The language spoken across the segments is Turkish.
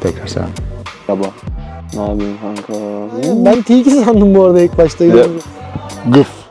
Tekrar selam. Baba. Ne yapıyorsun kanka? Ben tilki sandım bu arada ilk başta. Gıf.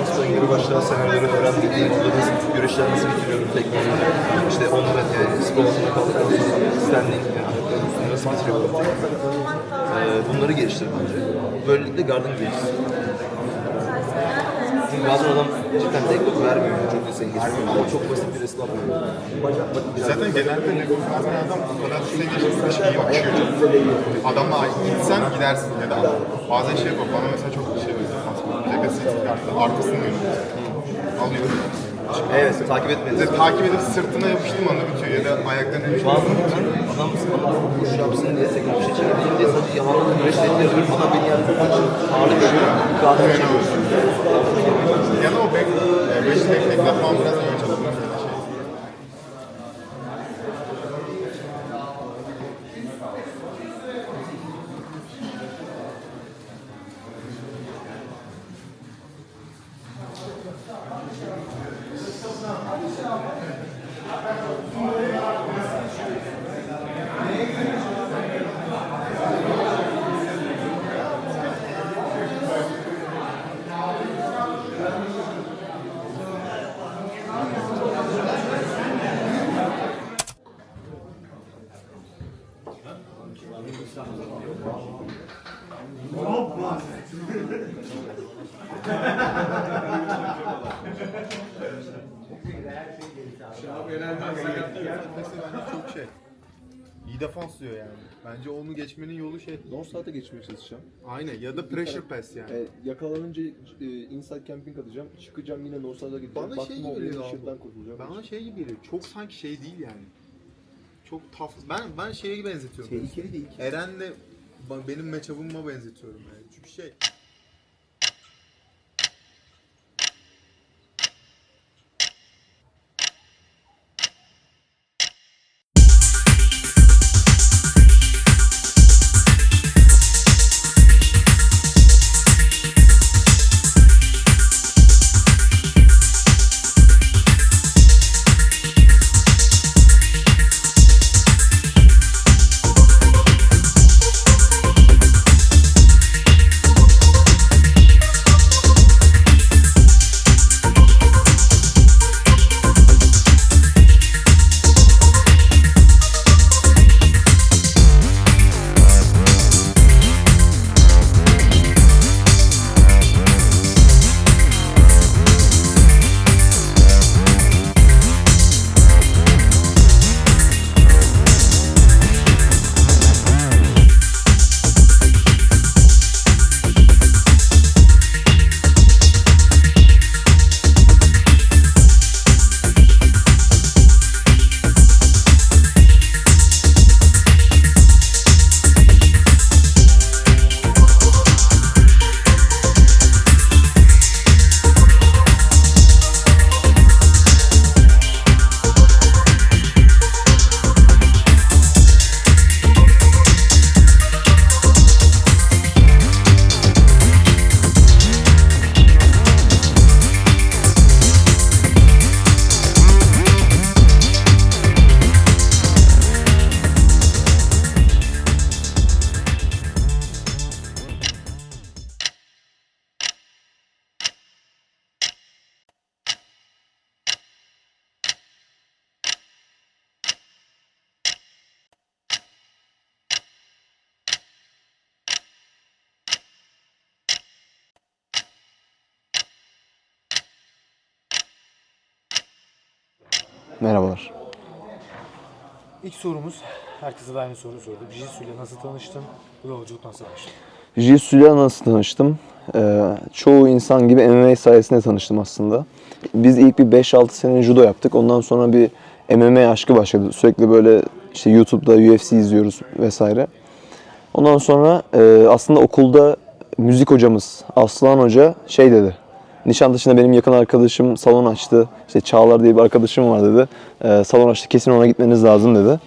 Koşusuyla ilgili başlayan senaryoları öğrendik. Nasıl görüşler nasıl bitiriyorum tekniğini. İşte onlara altında kaldıktan sonra standing üstüne nasıl bitiriyorum. Ee, bunları geliştirdim bence. Böylelikle garden geliştirdim. Çünkü bazen adam cidden teknik vermiyor. Çok seni geçmiyor. Ama çok basit bir resim yapıyor. Zaten genelde ne kullanan adam o kadar süre geçmiş iyi akıyor. Adamla gitsen gidersin ya da bazen şey yapıyor. Bana mesela çok kartı arkasını. Alıyorum. Evet, takip etmedi. Bir de takip edip sırtına yapıştım anda bitiyor ya da ayaklarına yapıştım. Bazen ben adam bana koşu yapsın diye tekrar bir şey çekebileyim diye sadece yalanla güreş öbür adam beni yani çok ağırlık veriyor. Yukarıda bir şey Ya da o back, biraz iyi çalışmak. Şey. Bence çok şey. İyi defans diyor yani. Bence onu geçmenin yolu şey. North Side'a geçmeye çalışacağım. Aynen ya da pressure pass yani. E, yakalanınca e, inside camping atacağım. Çıkacağım yine North Side'a gideceğim. Bana Baktım şey gibi geliyor abi. kurtulacağım. Bana şey gibi geliyor. Çok sanki şey değil yani. Çok tough. Ben ben şeye benzetiyorum. Tehlikeli değil. Eren'le ba- benim matchup'ıma benzetiyorum yani. Çünkü şey Merhabalar. İlk sorumuz, herkese de aynı soru sorduk. Jisoo ile nasıl tanıştın? Bu yolculuk nasıl başladı? Jiu ile nasıl tanıştım? Ee, çoğu insan gibi MMA sayesinde tanıştım aslında. Biz ilk bir 5-6 sene judo yaptık. Ondan sonra bir MMA aşkı başladı. Sürekli böyle işte YouTube'da UFC izliyoruz vesaire. Ondan sonra e, aslında okulda müzik hocamız Aslan Hoca şey dedi. Nişantaşı'nda benim yakın arkadaşım salon açtı. İşte Çağlar diye bir arkadaşım var dedi. E, salon açtı kesin ona gitmeniz lazım dedi.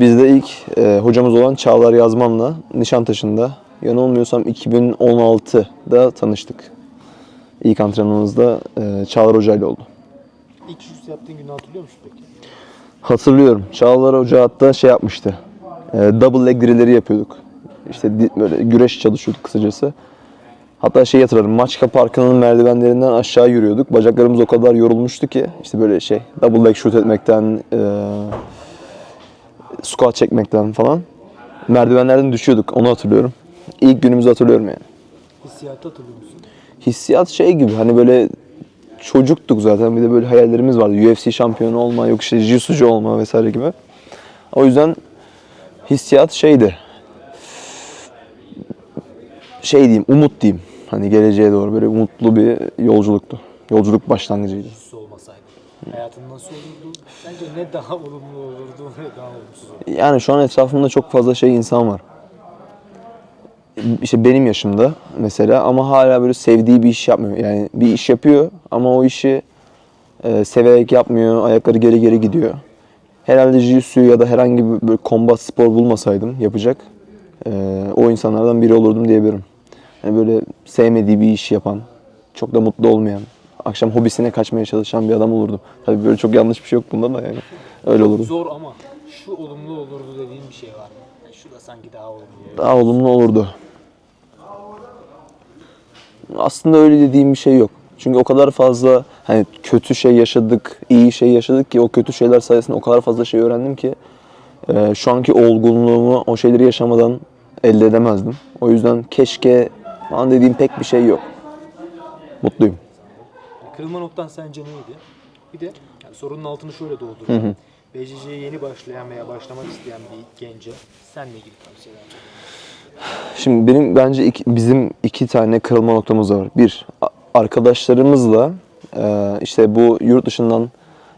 Biz de ilk e, hocamız olan Çağlar Yazman'la Nişantaşı'nda yanılmıyorsam 2016'da tanıştık. İlk antrenmanımızda e, Çağlar Hoca ile oldu. İlk jiu yaptığın günü hatırlıyor musun peki? Hatırlıyorum. Çağlar Hoca hatta şey yapmıştı. E, double leg drill'leri yapıyorduk. İşte böyle güreş çalışıyorduk kısacası. Hatta şey hatırlarım. Maçka Parkı'nın merdivenlerinden aşağı yürüyorduk. Bacaklarımız o kadar yorulmuştu ki işte böyle şey double leg shoot etmekten, e, squat çekmekten falan. Merdivenlerden düşüyorduk. Onu hatırlıyorum. İlk günümüzü hatırlıyorum yani. Hissiyatı hatırlıyor musun? Hissiyat şey gibi hani böyle çocuktuk zaten bir de böyle hayallerimiz vardı. UFC şampiyonu olma, yok işte jiu olma vesaire gibi. O yüzden hissiyat şeydi. Şey diyeyim, umut diyeyim. Hani geleceğe doğru böyle umutlu bir yolculuktu. Yolculuk başlangıcıydı. Jiu olmasaydı. Hayatın nasıl olurdu? Sence ne daha olumlu olurdu, ne daha olumsuz olurdu? Yani şu an etrafımda çok fazla şey insan var. İşte benim yaşımda mesela ama hala böyle sevdiği bir iş yapmıyor. Yani bir iş yapıyor ama o işi e, severek yapmıyor. Ayakları geri geri gidiyor. Herhalde jiu ya da herhangi bir böyle kombat spor bulmasaydım yapacak. e, o insanlardan biri olurdum diyebilirim. Yani böyle sevmediği bir iş yapan, çok da mutlu olmayan, akşam hobisine kaçmaya çalışan bir adam olurdum. Tabii böyle çok yanlış bir şey yok bunda da yani. Öyle olurdum. Zor ama şu olumlu olurdu dediğin bir şey var mı? Yani şu da sanki daha olumlu. daha olumlu olurdu. Aslında öyle dediğim bir şey yok. Çünkü o kadar fazla hani kötü şey yaşadık, iyi şey yaşadık ki o kötü şeyler sayesinde o kadar fazla şey öğrendim ki e, şu anki olgunluğumu o şeyleri yaşamadan elde edemezdim. O yüzden keşke falan dediğim pek bir şey yok. Mutluyum. Kırılma noktan sence neydi? Bir de yani sorunun altını şöyle doldurayım. BCC'ye yeni başlayan veya başlamak isteyen bir gence sen ne gibi tavsiyeler? Şimdi benim bence iki- bizim iki tane kırılma noktamız var. Bir, arkadaşlarımızla e, işte bu yurt dışından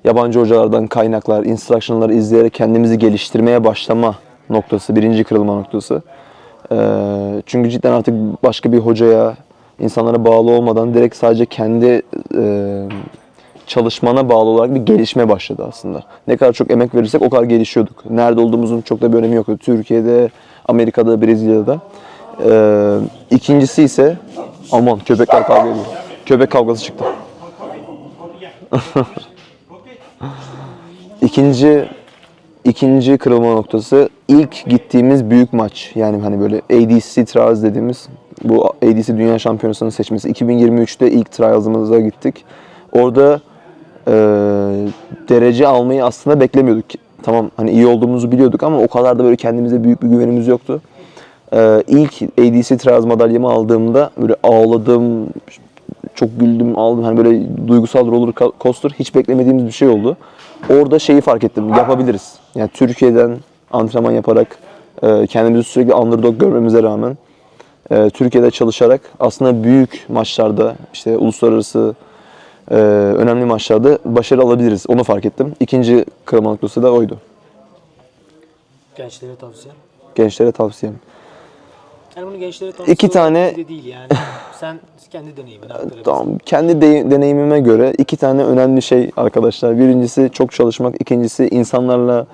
yabancı hocalardan kaynaklar, instruction'ları izleyerek kendimizi geliştirmeye başlama noktası, birinci kırılma noktası. E, çünkü cidden artık başka bir hocaya, insanlara bağlı olmadan direkt sadece kendi e, çalışmana bağlı olarak bir gelişme başladı aslında. Ne kadar çok emek verirsek o kadar gelişiyorduk. Nerede olduğumuzun çok da bir önemi yoktu. Türkiye'de, Amerika'da, Brezilya'da. Ee, ikincisi ise aman köpekler kavga ediyor. Köpek kavgası çıktı. İkinci ikinci kırılma noktası ilk gittiğimiz büyük maç. Yani hani böyle ADC Trials dediğimiz bu ADC Dünya Şampiyonası'nın seçmesi. 2023'te ilk trials'ımıza gittik. Orada e, derece almayı aslında beklemiyorduk. Tamam hani iyi olduğumuzu biliyorduk ama o kadar da böyle kendimize büyük bir güvenimiz yoktu. E, ilk ADC Trials madalyamı aldığımda böyle ağladım, çok güldüm, aldım. Hani böyle duygusal roller coaster hiç beklemediğimiz bir şey oldu. Orada şeyi fark ettim, yapabiliriz. Yani Türkiye'den antrenman yaparak, e, kendimizi sürekli underdog görmemize rağmen e, Türkiye'de çalışarak aslında büyük maçlarda, işte uluslararası e, önemli maçlarda başarı alabiliriz. Onu fark ettim. İkinci kırılma noktası da oydu. Gençlere tavsiye. Gençlere tavsiyem. Yani bunu gençlere tavsiye İki tane- de değil yani. Sen kendi deneyimini aktarabilirsin. Tamam. Kendi de- deneyimime göre iki tane önemli şey arkadaşlar. Birincisi çok çalışmak, ikincisi insanlarla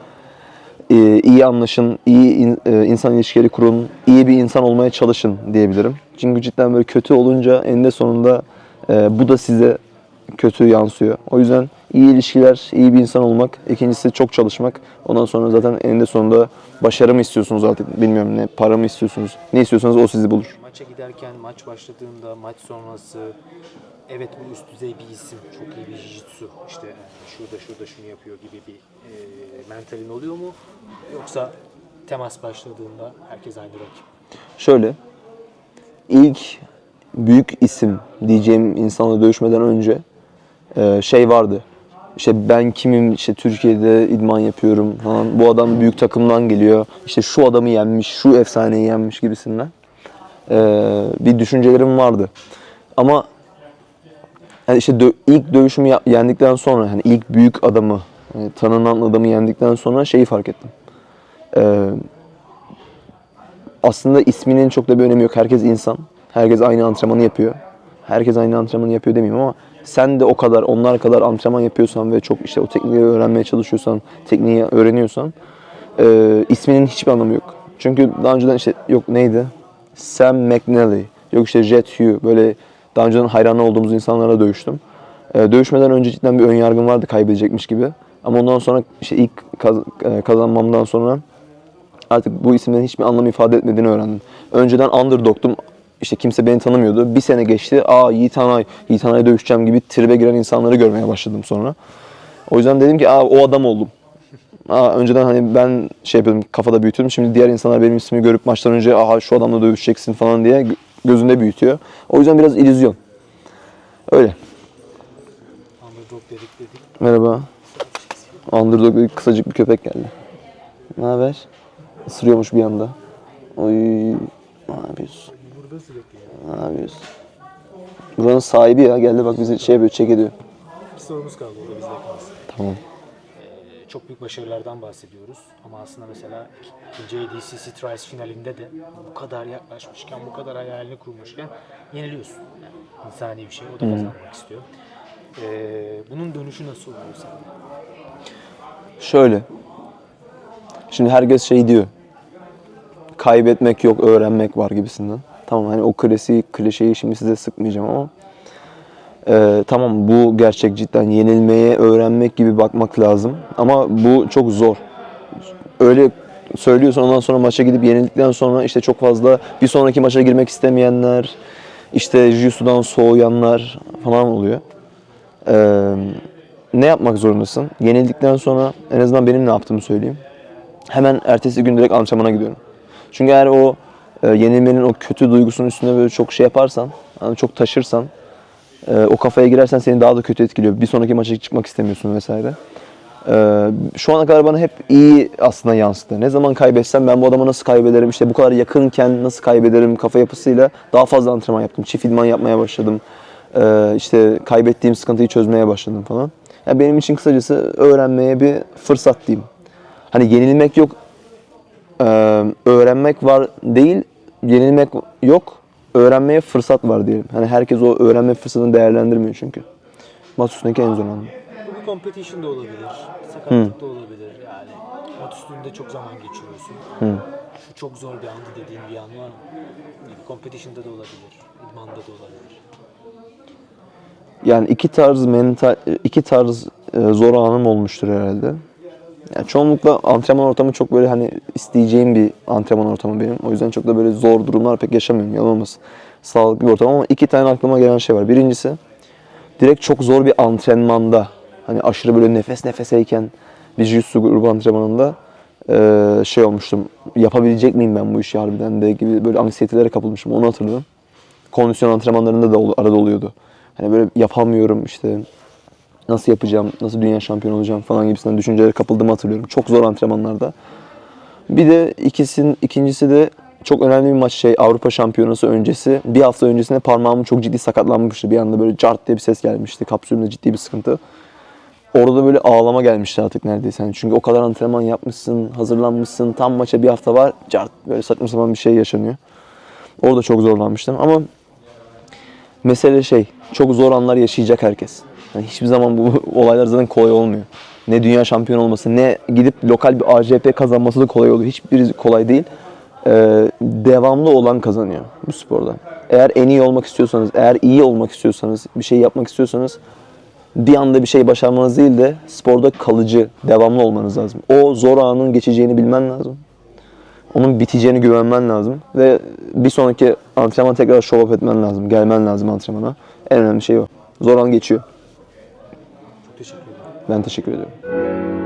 e, iyi anlaşın, iyi in- e, insan ilişkileri kurun, iyi bir insan olmaya çalışın diyebilirim. Çünkü cidden böyle kötü olunca eninde sonunda e, bu da size kötü yansıyor. O yüzden iyi ilişkiler, iyi bir insan olmak. İkincisi çok çalışmak. Ondan sonra zaten eninde sonunda başarı mı istiyorsunuz artık bilmiyorum ne, para mı istiyorsunuz. Ne istiyorsanız o sizi bulur. Maça giderken, maç başladığında, maç sonrası evet bu üst düzey bir isim, çok iyi bir jiu-jitsu, işte şurada şurada şunu yapıyor gibi bir e, mentalin oluyor mu? Yoksa temas başladığında herkes aynı rakip. Şöyle, ilk büyük isim diyeceğim insanla dövüşmeden önce e, şey vardı. İşte ben kimim, işte Türkiye'de idman yapıyorum falan. Bu adam büyük takımdan geliyor. İşte şu adamı yenmiş, şu efsaneyi yenmiş gibisinden. Ee, bir düşüncelerim vardı. Ama yani işte dö- ilk dövüşümü yendikten sonra, hani ilk büyük adamı, yani tanınan adamı yendikten sonra şeyi fark ettim. Ee, aslında isminin çok da bir önemi yok. Herkes insan. Herkes aynı antrenmanı yapıyor. Herkes aynı antrenmanı yapıyor demeyeyim ama sen de o kadar, onlar kadar antrenman yapıyorsan ve çok işte o tekniği öğrenmeye çalışıyorsan, tekniği öğreniyorsan e, isminin hiçbir anlamı yok. Çünkü daha önceden işte yok neydi? Sam McNally, yok işte Jet Hugh böyle daha önceden hayran olduğumuz insanlarla dövüştüm. E, dövüşmeden önce cidden bir ön yargım vardı kaybedecekmiş gibi. Ama ondan sonra işte ilk kaz- e, kazanmamdan sonra artık bu isimlerin hiçbir anlam ifade etmediğini öğrendim. Önceden underdog'tum. İşte kimse beni tanımıyordu. Bir sene geçti. Aa Yiğit Hanay, Yiğit Hanay'a dövüşeceğim gibi tribe giren insanları görmeye başladım sonra. O yüzden dedim ki aa o adam oldum. Aa, önceden hani ben şey yapıyordum kafada büyütüyordum. Şimdi diğer insanlar benim ismimi görüp maçtan önce aha şu adamla dövüşeceksin falan diye gö- gözünde büyütüyor. O yüzden biraz illüzyon. Öyle. Underdog dedik dedik. Merhaba. Underdog bir kısacık bir köpek geldi. Ne haber? Isırıyormuş bir anda. Oy. Ne yapıyorsun? Burada sürekli ya. Ne yapıyorsun? Buranın sahibi ya geldi bak bizi şey yapıyor, çek ediyor. Bir sorumuz kaldı o da bizde kalsın. Tamam. Çok büyük başarılardan bahsediyoruz. Ama aslında mesela ADCC Trials finalinde de bu kadar yaklaşmışken, bu kadar hayalini kurmuşken yeniliyorsun. Yani insani bir şey. O da kazanmak istiyor. Ee, bunun dönüşü nasıl oluyor sende? Şöyle. Şimdi herkes şey diyor. Kaybetmek yok, öğrenmek var gibisinden. Tamam hani o klasik klişeyi şimdi size sıkmayacağım ama Ee, tamam bu gerçek cidden yenilmeye öğrenmek gibi bakmak lazım. Ama bu çok zor. Öyle söylüyorsun ondan sonra maça gidip yenildikten sonra işte çok fazla bir sonraki maça girmek istemeyenler, işte Jiu-Jitsu'dan soğuyanlar falan oluyor. Ee, ne yapmak zorundasın? Yenildikten sonra en azından benim ne yaptığımı söyleyeyim. Hemen ertesi gün direkt antrenmana gidiyorum. Çünkü eğer o e, yenilmenin o kötü duygusunun üstüne böyle çok şey yaparsan, yani çok taşırsan, e, o kafaya girersen seni daha da kötü etkiliyor. Bir sonraki maça çıkmak istemiyorsun vesaire. E, şu ana kadar bana hep iyi aslında yansıdı. Ne zaman kaybetsem ben bu adamı nasıl kaybederim, işte bu kadar yakınken nasıl kaybederim kafa yapısıyla daha fazla antrenman yaptım. Çift idman yapmaya başladım. E, işte kaybettiğim sıkıntıyı çözmeye başladım falan. Yani benim için kısacası öğrenmeye bir fırsat diyeyim. Hani yenilmek yok, e, öğrenmek var değil, yenilmek yok, öğrenmeye fırsat var diyelim. Hani herkes o öğrenme fırsatını değerlendirmiyor çünkü. Mat üstündeki en zor anı. Bu bir competition da olabilir, sakatlık da olabilir. Yani mat üstünde çok zaman geçiriyorsun. Şu çok zor bir andı dediğin bir an var mı? Yani competition'da da olabilir, idmanda da olabilir. Yani iki tarz mental, iki tarz e, zor anım olmuştur herhalde. Yani çoğunlukla antrenman ortamı çok böyle hani isteyeceğim bir antrenman ortamı benim. O yüzden çok da böyle zor durumlar pek yaşamıyorum. Yalan olmasın. Sağlıklı bir ortam ama iki tane aklıma gelen şey var. Birincisi direkt çok zor bir antrenmanda hani aşırı böyle nefes nefeseyken bir jiu-jitsu grubu antrenmanında şey olmuştum. Yapabilecek miyim ben bu işi harbiden de gibi böyle anksiyetelere kapılmışım. Onu hatırlıyorum. Kondisyon antrenmanlarında da arada oluyordu. Hani böyle yapamıyorum işte nasıl yapacağım, nasıl dünya şampiyonu olacağım falan gibisinden düşüncelere kapıldığımı hatırlıyorum. Çok zor antrenmanlarda. Bir de ikisin, ikincisi de çok önemli bir maç şey Avrupa Şampiyonası öncesi. Bir hafta öncesinde parmağım çok ciddi sakatlanmıştı. Bir anda böyle cart diye bir ses gelmişti. Kapsülümde ciddi bir sıkıntı. Orada da böyle ağlama gelmişti artık neredeyse. Yani çünkü o kadar antrenman yapmışsın, hazırlanmışsın. Tam maça bir hafta var. Cart böyle saçma sapan bir şey yaşanıyor. Orada çok zorlanmıştım ama mesele şey, çok zor anlar yaşayacak herkes. Yani hiçbir zaman bu olaylar zaten kolay olmuyor. Ne dünya şampiyonu olması, ne gidip lokal bir AJP kazanması da kolay oluyor. Hiçbiri kolay değil. Ee, devamlı olan kazanıyor bu sporda. Eğer en iyi olmak istiyorsanız, eğer iyi olmak istiyorsanız, bir şey yapmak istiyorsanız bir anda bir şey başarmanız değil de sporda kalıcı, devamlı olmanız lazım. O zor anın geçeceğini bilmen lazım. Onun biteceğini güvenmen lazım. Ve bir sonraki antrenman tekrar show up etmen lazım. Gelmen lazım antrenmana. En önemli şey o. Zor an geçiyor. Ben teşekkür ediyorum.